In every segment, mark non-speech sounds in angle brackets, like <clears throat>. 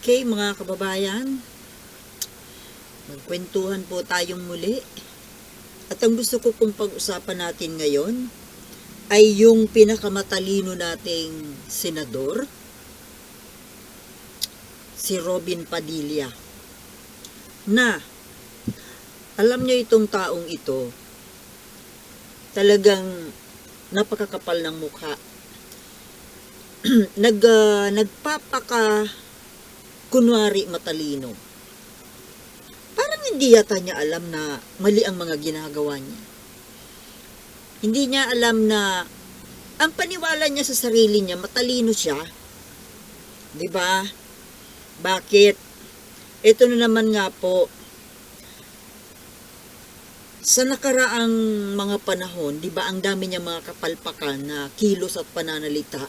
Okay, mga kababayan, magkwentuhan po tayong muli. At ang gusto ko pong pag-usapan natin ngayon ay yung pinakamatalino nating senador, si Robin Padilla, na alam niyo itong taong ito, talagang napakakapal ng mukha. <clears throat> Nag, ah, nagpapaka kunwari matalino. Parang hindi yata niya alam na mali ang mga ginagawa niya. Hindi niya alam na ang paniwala niya sa sarili niya, matalino siya. 'Di ba? Bakit? Ito na naman nga po, sa nakaraang mga panahon, 'di ba, ang dami niya mga kapalpakan na kilos at pananalita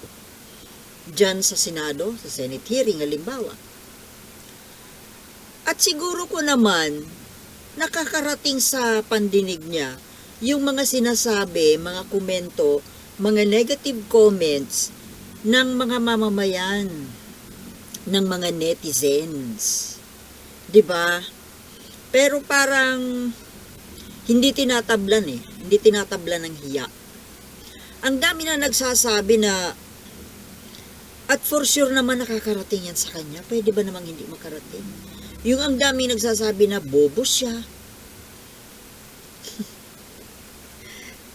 diyan sa Senado, sa Senate hearing halimbawa. At siguro ko naman, nakakarating sa pandinig niya yung mga sinasabi, mga komento, mga negative comments ng mga mamamayan, ng mga netizens. 'Di ba? Pero parang hindi tinatablan eh. Hindi tinatablan ng hiya. Ang dami na nagsasabi na at for sure naman nakakarating yan sa kanya. Pwede ba namang hindi makarating? Yung ang dami nagsasabi na bobo siya.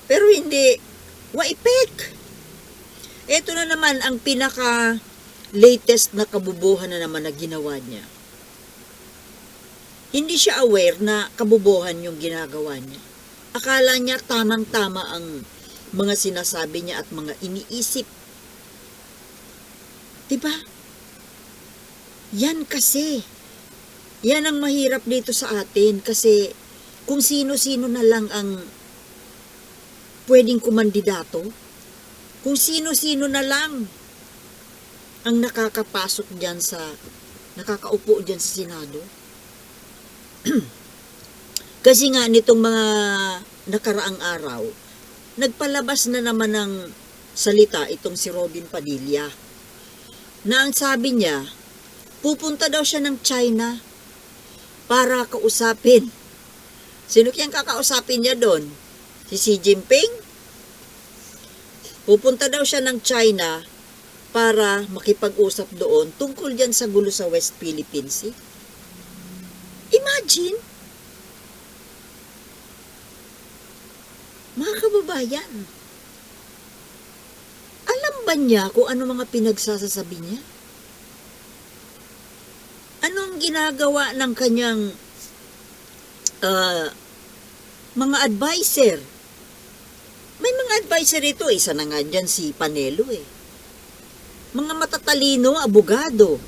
Pero hindi. Waipek. Ito na naman ang pinaka latest na kabubuhan na naman na ginawa niya. Hindi siya aware na kabubuhan yung ginagawa niya. Akala niya tamang-tama ang mga sinasabi niya at mga iniisip. Diba? Yan kasi. Yan ang mahirap dito sa atin kasi kung sino-sino na lang ang pwedeng kumandidato, kung sino-sino na lang ang nakakapasok diyan sa nakakaupo diyan sa Senado. <clears throat> Kasi nga nitong mga nakaraang araw, nagpalabas na naman ng salita itong si Robin Padilla. Na ang sabi niya, pupunta daw siya ng China para kausapin. Sino kiyang kakausapin niya doon? Si Xi Jinping? Pupunta daw siya ng China para makipag-usap doon tungkol yan sa gulo sa West Philippine Sea. Imagine! Mga kababayan, alam ba niya kung ano mga pinagsasasabi niya? Ginagawa ng kanyang ah, mga advisor? May mga advisor ito, isa na nga dyan si Panelo eh. Mga matatalino, abogado.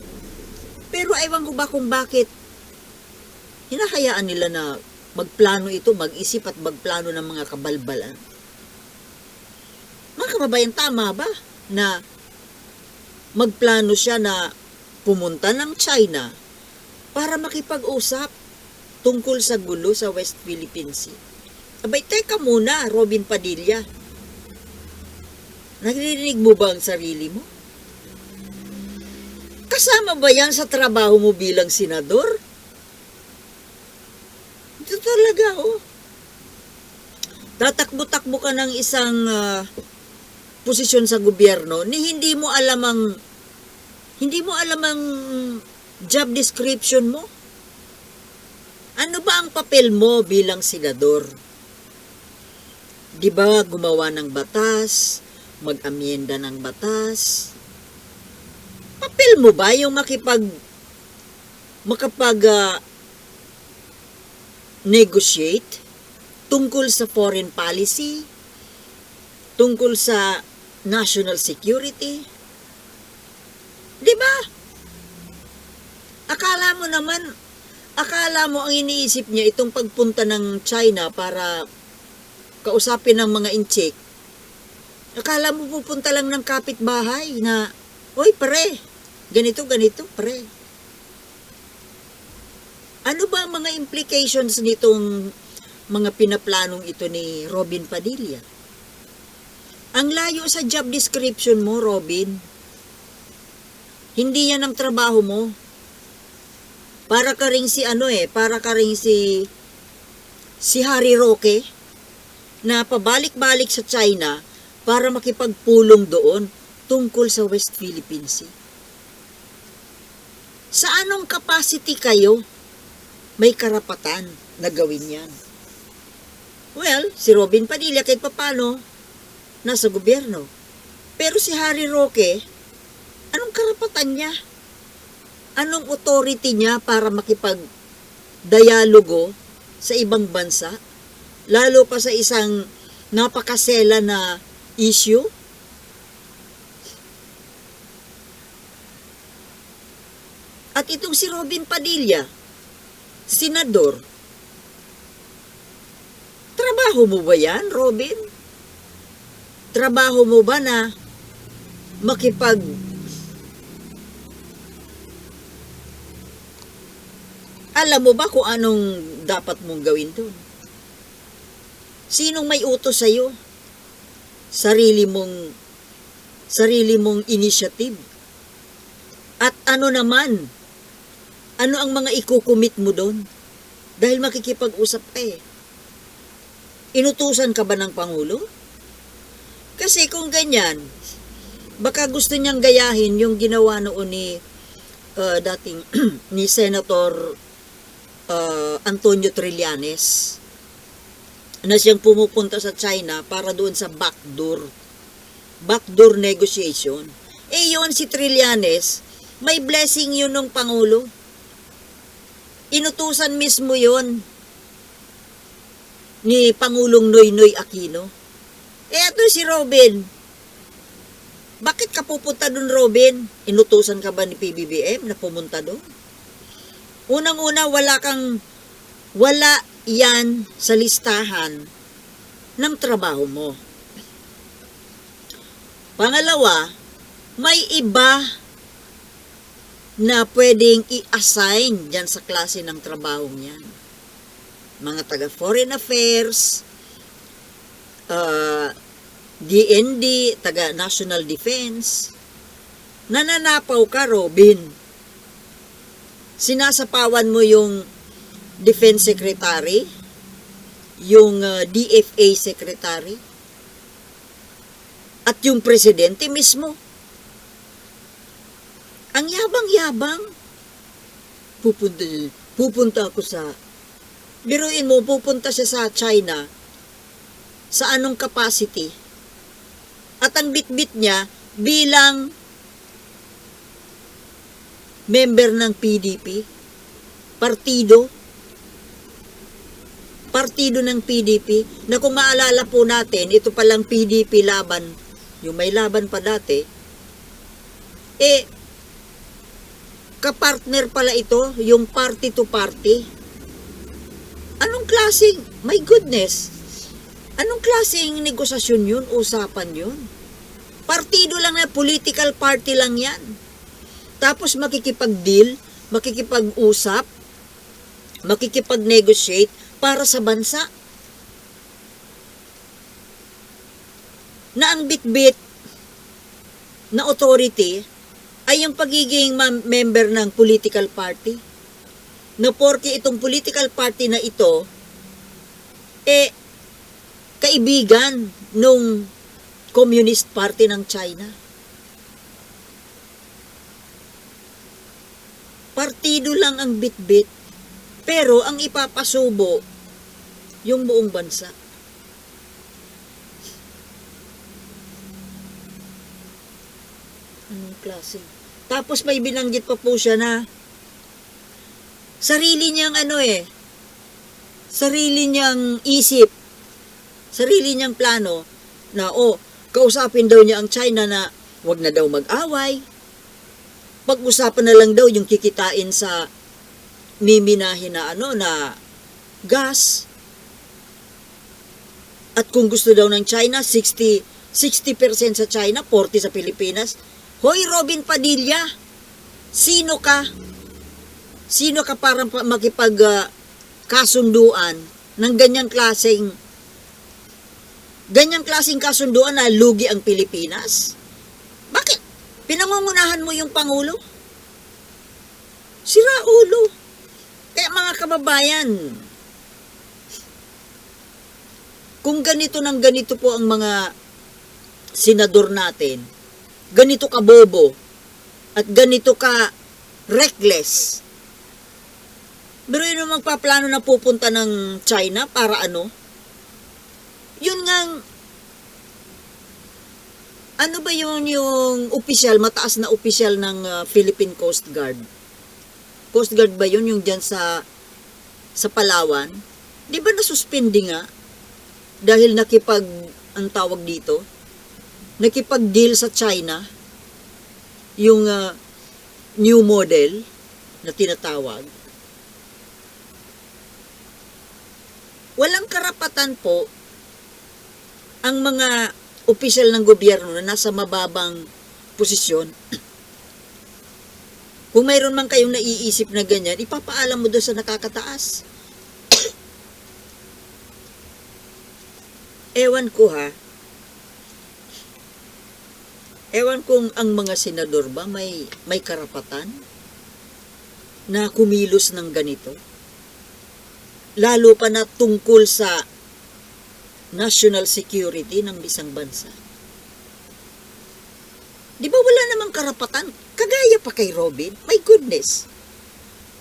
Pero ewan ko ba kung bakit hinahayaan nila na magplano ito, mag-isip at magplano ng mga kabalbalan. Mga kababayan, tama ba na magplano siya na pumunta ng China para makipag-usap tungkol sa gulo sa West Philippine Sea? Abay, teka muna, Robin Padilla. Naririnig mo ba ang sarili mo? Kasama ba yan sa trabaho mo bilang senador? Ito talaga, oh. Tatakbo-takbo ka ng isang ah, posisyon sa gobyerno ni hindi mo alam ang hindi mo alam ang job description mo. Ano ba ang papel mo bilang senador? 'Di ba gumawa ng batas, mag-amyenda ng batas? Papel mo ba yung makipag makapag ah, negotiate tungkol sa foreign policy, tungkol sa national security. 'Di ba? Akala mo naman, akala mo ang iniisip niya itong pagpunta ng China para kausapin ng mga incheck. Akala mo pupunta lang ng kapitbahay na, Hoy, pre, ganito, ganito, pre. Ano ba ang mga implications nitong mga pinaplanong ito ni Robin Padilla? Ang layo sa job description mo, Robin. Hindi yan ang trabaho mo. Para ka ring si ano eh, para ka ring si si Harry Roque na pabalik-balik sa China para makipagpulong doon tungkol sa West Philippine Sea. Sa anong capacity kayo may karapatan na gawin yan? Well, si Robin Padilla kahit papano, nasa gobyerno. Pero si Harry Roque, anong karapatan niya? Anong authority niya para makipag-dialogo sa ibang bansa? Lalo pa sa isang napakasela na issue? At itong si Robin Padilla, senador, trabaho mo ba yan, Robin? Trabaho mo ba na makipag alam mo ba kung anong dapat mong gawin doon? Sinong may utos sa'yo? Sarili mong sarili mong initiative. At ano naman? Ano ang mga ikukumit mo doon? Dahil makikipag-usap ka eh. Inutusan ka ba ng Pangulo? Kasi kung ganyan, baka gusto niyang gayahin yung ginawa noon ni uh, dating <clears throat> ni Senator uh, Antonio Trillanes na siyang pumupunta sa China para doon sa backdoor backdoor negotiation. Eh yun si Trillanes, may blessing yun ng Pangulo. Inutusan mismo yun ni Pangulong Noynoy Aquino. Eh ato si Robin, bakit ka pupunta doon Robin? Inutusan ka ba ni PBBM na pumunta doon? Unang-una, wala kang, wala yan sa listahan ng trabaho mo. Pangalawa, may iba na pwedeng i-assign dyan sa klase ng trabaho niyan. Mga taga Foreign Affairs, uh, DND, taga National Defense. Nananapaw ka, Robin. Sinasapawan mo yung Defense Secretary, yung uh, DFA Secretary, at yung presidente mismo. Ang yabang-yabang. Pupunta, pupunta ako sa... Biruin mo, pupunta siya sa China. Sa anong capacity? At ang bitbit niya bilang member ng PDP, partido, partido ng PDP, na kung maalala po natin, ito palang PDP laban, yung may laban pa dati, eh, kapartner pala ito, yung party to party. Anong klaseng, my goodness, anong klaseng negosasyon yun, usapan yun? Partido lang na, political party lang yan. Tapos makikipag-deal, makikipag-usap, makikipag-negotiate para sa bansa. Na ang bitbit na authority ay yung pagiging member ng political party. Na porke itong political party na ito, eh, kaibigan nung Communist Party ng China. Partido lang ang bitbit, pero ang ipapasubo, yung buong bansa. Anong klase? Tapos may binanggit pa po siya na sarili niyang ano eh, sarili niyang isip, sarili niyang plano na oh, kausapin daw niya ang China na wag na daw mag-away. Pag-usapan na lang daw yung kikitain sa miminahin na ano na gas. At kung gusto daw ng China, 60 60% sa China, 40 sa Pilipinas. Hoy Robin Padilla, sino ka? Sino ka para pa- makipag ah, kasunduan ng ganyang klaseng ganyang klaseng kasunduan na lugi ang Pilipinas? Bakit? Pinangungunahan mo yung Pangulo? Sira ulo. Kaya mga kababayan, kung ganito ng ganito po ang mga senador natin, ganito ka bobo, at ganito ka reckless, pero yun ang magpaplano na pupunta ng China para ano? Yun ngang ano ba yun yung opisyal, mataas na opisyal ng uh, Philippine Coast Guard? Coast Guard ba yun yung dyan sa sa Palawan? Di ba nasuspindi nga? Dahil nakipag, ang tawag dito, nakipag-deal sa China, yung uh, new model na tinatawag. Walang karapatan po ang mga opisyal ng gobyerno na nasa mababang posisyon. <clears throat> Kung mayroon man kayong naiisip na ganyan, ipapaalam mo doon sa nakakataas. <clears throat> Ewan ko ha. Ewan kung ang mga senador ba may, may karapatan na kumilos ng ganito. Lalo pa na tungkol sa national security ng isang bansa. Di ba wala namang karapatan? Kagaya pa kay Robin? My goodness.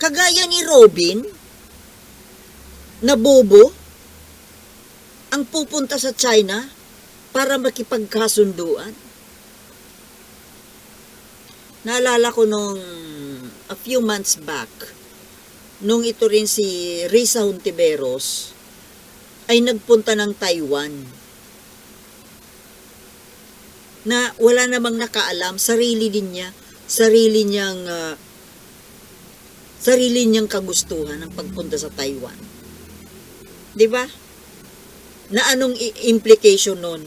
Kagaya ni Robin, na bobo, ang pupunta sa China para makipagkasunduan. Naalala ko nung a few months back, nung ito rin si Risa Hontiveros, ay nagpunta ng Taiwan na wala namang nakaalam, sarili din niya, sarili niyang ah, sarili niyang kagustuhan ng pagpunta sa Taiwan. 'Di ba? Na anong implication nun?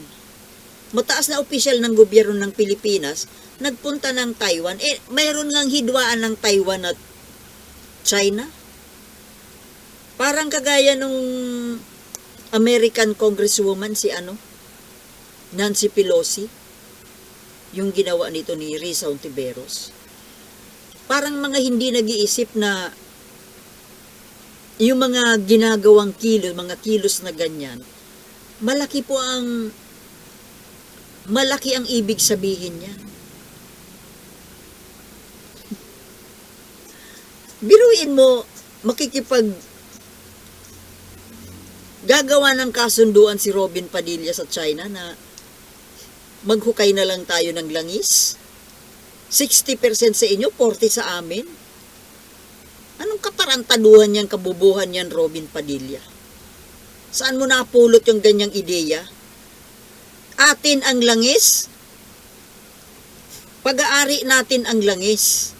Mataas na opisyal ng gobyerno ng Pilipinas nagpunta ng Taiwan. Eh, mayroon ngang hidwaan ng Taiwan at China. Parang kagaya nung American Congresswoman si ano? Nancy Pelosi. Yung ginawa nito ni Risa Ontiveros. Parang mga hindi nag-iisip na yung mga ginagawang kilos, mga kilos na ganyan, malaki po ang malaki ang ibig sabihin niya. Biruin mo, makikipag gagawa ng kasunduan si Robin Padilla sa China na maghukay na lang tayo ng langis. 60% sa inyo, 40 sa amin. Anong katarantaduhan yan, kabubuhan yan, Robin Padilla? Saan mo napulot yung ganyang ideya? Atin ang langis? Pag-aari natin ang langis.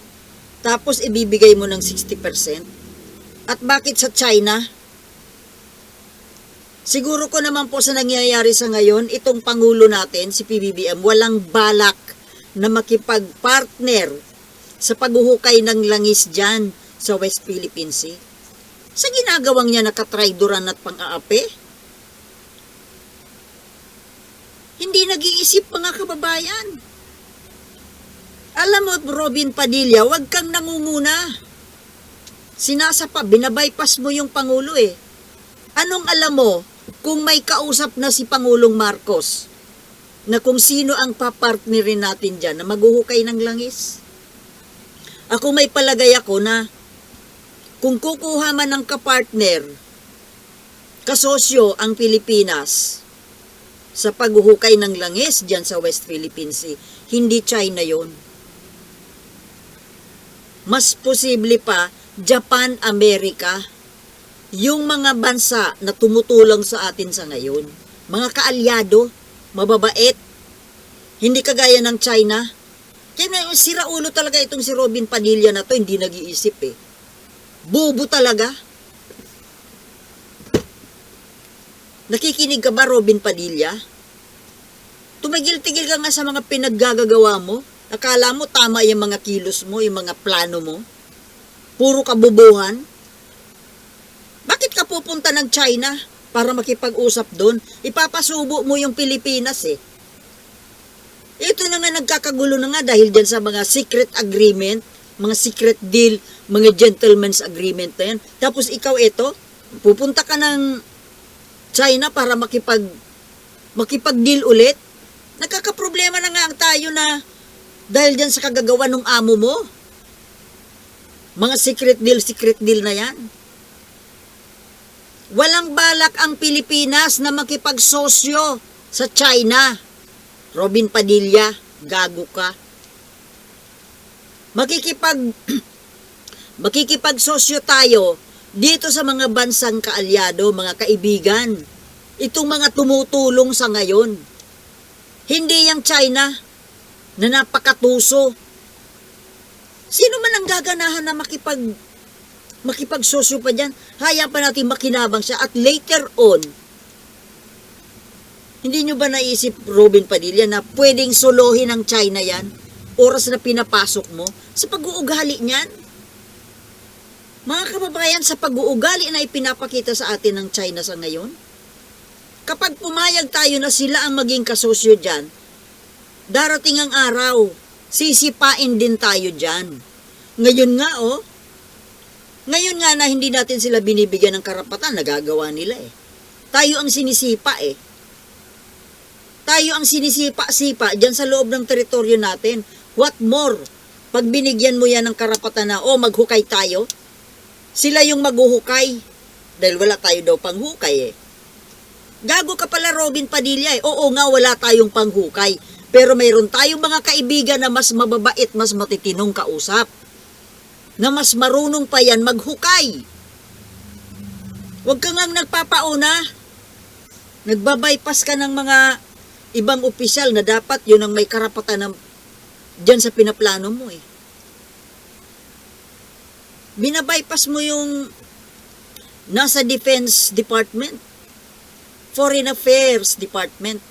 Tapos ibibigay mo ng 60%. At bakit sa China? Siguro ko naman po sa nangyayari sa ngayon, itong Pangulo natin, si PBBM, walang balak na makipag-partner sa paghuhukay ng langis dyan sa West Philippine Sea. Sa ginagawang niya nakatraidoran at pang-aapi? Hindi nag-iisip mga kababayan. Alam mo, Robin Padilla, wag kang nangunguna. Sinasapa, binabypass mo yung Pangulo eh. Anong alam mo kung may kausap na si Pangulong Marcos na kung sino ang papartnerin natin dyan na maghuhukay ng langis? Ako may palagay ako na kung kukuha man ng kapartner, kasosyo ang Pilipinas sa paghuhukay ng langis dyan sa West Philippine Sea, hindi China yon. Mas posible pa, Japan, Amerika, yung mga bansa na tumutulong sa atin sa ngayon, mga kaalyado, mababait, hindi kagaya ng China. Kaya sira ulo talaga itong si Robin Padilla na to, hindi nag-iisip eh. Bobo talaga. Nakikinig ka ba, Robin Padilla? Tumigil-tigil ka nga sa mga pinaggagagawa mo. Akala mo tama yung mga kilos mo, yung mga plano mo. Puro kabubuhan. Pupunta ng China para makipag-usap doon? Ipapasubo mo yung Pilipinas eh. Ito na nga nagkakagulo na nga dahil dyan sa mga secret agreement mga secret deal, mga gentleman's agreement na yan. Tapos ikaw ito, pupunta ka ng China para makipag makipag-deal ulit. Nagkakaproblema na nga ang tayo na dahil dyan sa kagagawa ng amo mo. Mga secret deal, secret deal na yan. Walang balak ang Pilipinas na makipagsosyo sa China. Robin Padilla, gago ka. Makikipag <clears throat> makikipagsosyo tayo dito sa mga bansang kaalyado, mga kaibigan. Itong mga tumutulong sa ngayon. Hindi yung China na napakatuso. Sino man ang gaganahan na makipag makipagsosyo pa dyan, haya pa natin makinabang siya at later on, hindi nyo ba naisip, Robin Padilla, na pwedeng solohin ng China yan? Oras na pinapasok mo? Sa pag-uugali niyan? Mga kababayan, sa pag-uugali na ipinapakita sa atin ng China sa ngayon, kapag pumayag tayo na sila ang maging kasosyo dyan, darating ang araw, sisipain din tayo dyan. Ngayon nga, oh, ngayon nga na hindi natin sila binibigyan ng karapatan, nagagawa nila eh. Tayo ang sinisipa eh. Tayo ang sinisipa-sipa dyan sa loob ng teritoryo natin. What more? Pag binigyan mo yan ng karapatan na, oh, maghukay tayo, sila yung maghuhukay. Dahil wala tayo daw panghukay eh. Gago ka pala Robin Padilla eh. Oo nga, wala tayong panghukay. Pero mayroon tayong mga kaibigan na mas mababait, mas matitinong kausap. Na mas marunong pa yan maghukay. Huwag ka ngang nagpapauna. Nagbabypass ka ng mga ibang opisyal na dapat yun ang may karapatan ng dyan sa pinaplano mo eh. Binabypass mo yung nasa Defense Department, Foreign Affairs Department.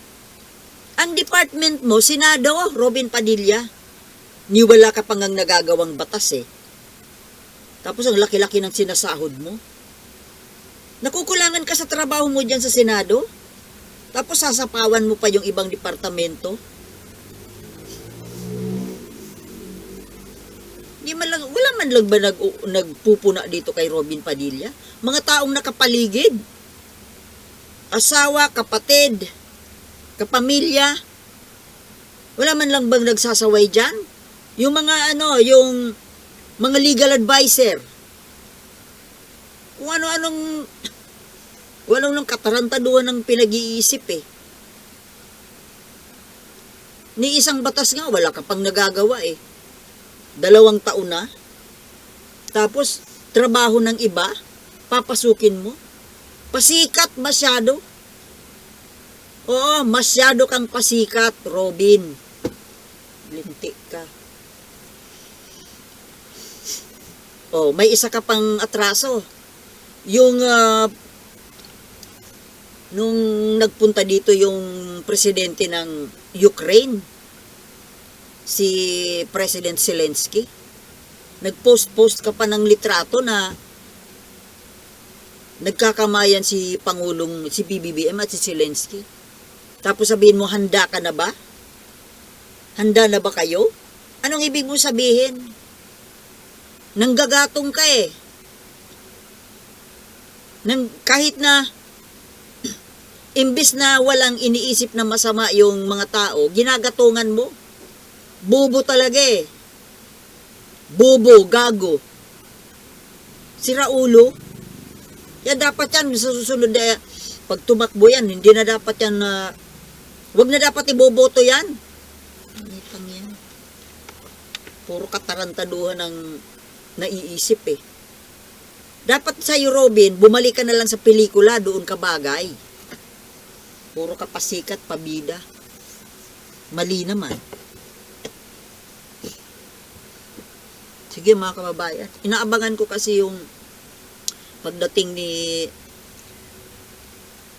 Ang department mo, Senado, Robin Padilla, ni wala ka pang ang nagagawang batas eh. Tapos ang laki-laki ng sinasahod mo. Nakukulangan ka sa trabaho mo dyan sa Senado? Tapos sasapawan mo pa yung ibang departamento? Di man lang, wala man lang ba nag, nagpupuna dito kay Robin Padilla? Mga taong nakapaligid. Asawa, kapatid, kapamilya. Wala man lang bang nagsasaway dyan? Yung mga ano, yung mga legal advisor. Kung ano-anong walang nang katarantaduhan ng pinag-iisip eh. Ni isang batas nga, wala ka pang nagagawa eh. Dalawang taon na. Tapos, trabaho ng iba, papasukin mo. Pasikat masyado. Oo, masyado kang pasikat, Robin. Lintik ka. Oh, may isa ka pang atraso. Yung ah, nung nagpunta dito yung presidente ng Ukraine, si President Zelensky, nag-post-post ka pa ng litrato na nagkakamayan si Pangulong, si BBBM at si Zelensky. Tapos sabihin mo, handa ka na ba? Handa na ba kayo? Anong ibig mo sabihin? Nanggagatong ka eh. Nang, kahit na imbis na walang iniisip na masama yung mga tao, ginagatungan mo. Bobo talaga eh. Bobo, gago. Si Raulo. Kaya dapat yan sa susunod na pag tumakbo yan, hindi na dapat yan na wag na dapat iboboto yan. Itang yan. Puro katarantaduhan ng naiisip eh. Dapat sa'yo, Robin, bumalik ka na lang sa pelikula, doon ka bagay. Puro ka pasikat, pabida. Mali naman. Sige mga kababayan, inaabangan ko kasi yung pagdating ni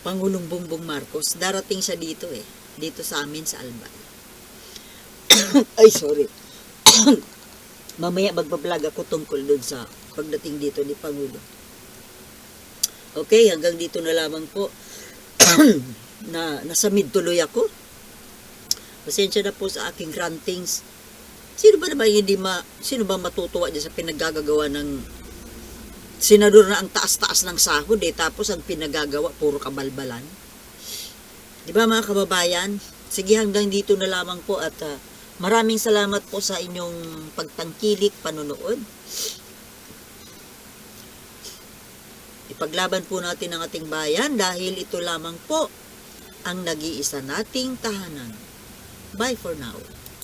Pangulong Bongbong Marcos, darating siya dito eh. Dito sa amin sa Albay. <coughs> Ay, sorry. <coughs> Mamaya magbablog ako tungkol doon sa pagdating dito ni Pangulo. Okay, hanggang dito na lamang po. <clears throat> na nasa mid tuloy ako. Pasensya na po sa aking rantings Sino ba naman hindi ma, sino ba matutuwa dyan sa pinaggagawa ng senador na ang taas-taas ng sahod eh, tapos ang pinagagawa puro kabalbalan? Di ba mga kababayan? Sige hanggang dito na lamang po at ah, maraming salamat po sa inyong pagtangkilik, panonood. Ipaglaban po natin ang ating bayan dahil ito lamang po ang nag-iisa nating tahanan. Bye for now.